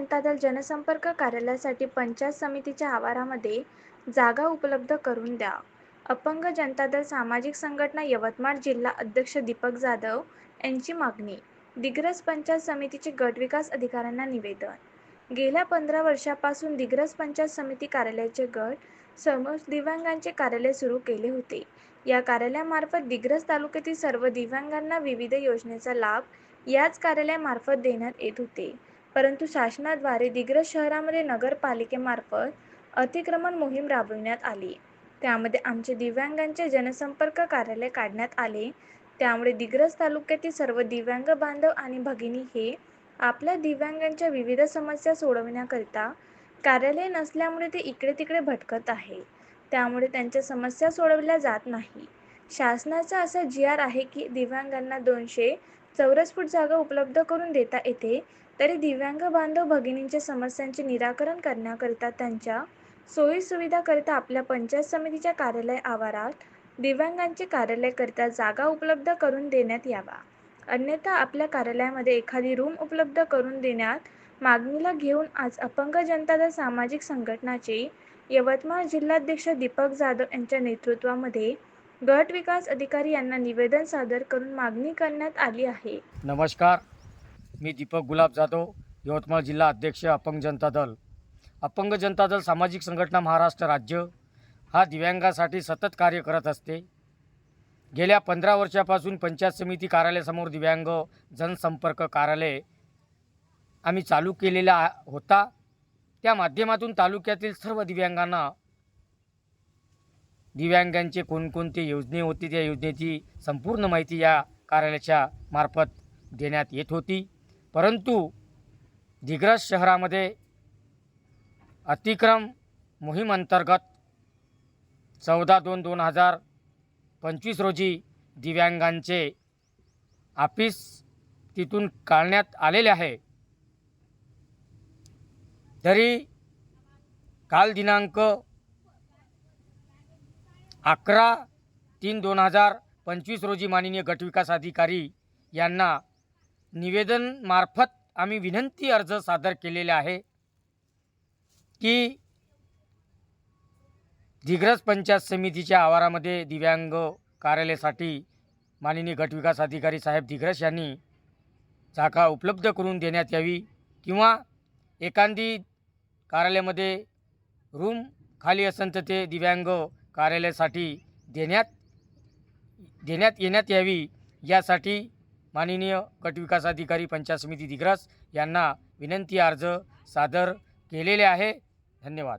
जनता दल जनसंपर्क कार्यालयासाठी पंचायत समितीच्या आवारामध्ये जागा उपलब्ध करून द्या. अपंग जनता दल सामाजिक संघटना यवतमाळ जिल्हा अध्यक्ष दीपक जाधव यांची मागणी. दिग्रस पंचायत समितीचे गटविकास अधिकाऱ्यांना निवेदन. गेल्या पंधरा वर्षापासून दिग्रस पंचायत समिती कार्यालयाचे गट समोर दिव्यांगांचे कार्यालय सुरू केले होते. या कार्यालयामार्फत दिग्रस तालुक्यातील सर्व दिव्यांगांना विविध योजनेचा लाभ याच कार्यालयामार्फत देण्यात येत होते. परंतु शासनाद्वारे दिग्रस शहरामध्ये नगरपालिकेमार्फत अतिक्रमण मोहीम राबविण्यात आली. त्यामध्ये आमचे दिव्यांगांचे जनसंपर्क कार्यालय काढण्यात आले. त्यामुळे दिग्रस तालुक्यातील सर्व दिव्यांग बांधव आणि भगिनी हे आपल्या दिव्यांगांच्या विविध समस्या सोडवण्याकरिता कार्यालय नसल्यामुळे ते इकडे तिकडे भटकत आहे. त्यामुळे त्यांच्या समस्या सोडवल्या जात नाही. शासनाचा असा जी आर आहे की दिव्यांगांना दोनशे चौरस फूट जागा उपलब्ध करून देता येते. तरी दिव्यांग बांधव भगिनींच्या समस्यांचे निराकरण करण्याकरिता त्यांच्या सोयीसुविधाकरिता आपल्या पंचायत समितीच्या कार्यालय आवारात दिव्यांगांचे कार्यालयकरिता जागा उपलब्ध करून देण्यात यावा. अन्यथा आपल्या कार्यालयामध्ये एखादी रूम उपलब्ध करून देण्यात मागणीला घेऊन आज अपंग जनता दल सामाजिक संघटनाचे यवतमाळ जिल्हाध्यक्ष दीपक जाधव यांच्या नेतृत्वामध्ये गट विकास अधिकारी यांना निवेदन सादर करून मागणी करण्यात आली आहे. नमस्कार. मी दीपक गुलाब जाधव यवतमाळ जिल्हा अध्यक्ष अपंग जनता दल. अपंग जनता दल सामाजिक संघटना महाराष्ट्र राज्य. हा दिव्यांगासाठी सतत कार्य करत असते. गेल्या पंधरा वर्षापासून पंचायत समिती कार्यालयासमोर दिव्यांग जनसंपर्क कार्यालय आम्ही चालू केलेला आ- होता. त्या माध्यमातून तालुक्यातील सर्व दिव्यांगांना दिव्यांगांचे कोणकोणते योजने होती त्या योजनेची संपूर्ण माहिती या कार्यालयाच्या मार्फत देण्यात येत होती. परंतु दिग्रस शहरामध्ये अतिक्रम मोहीम अंतर्गत चौदा दोन दोन हजार पंचवीस रोजी दिव्यांगांचे ऑफिस तिथून काढण्यात आलेले आहे. तरी काल दिनांक अकरा तीन दोन हजार पंचवीस रोजी माननीय गटविकास अधिकारी यांना निवेदनमार्फत आम्ही विनंती अर्ज सादर केलेले आहे की दिग्रज पंचायत समितीच्या आवारामध्ये दिव्यांग कार्यालयासाठी माननीय गटविकास अधिकारी साहेब दिग्रस यांनी जागा उपलब्ध करून देण्यात यावी किंवा एखादी कार्यालयामध्ये रूम खाली असेल तर ते दिव्यांग कार्यालयासाठी देण्यात देण्यात येण्यात यावी यासाठी माननीय गटविकास अधिकारी पंचायत समिती दिग्रस यांना विनंती अर्ज सादर केलेले आहे. धन्यवाद.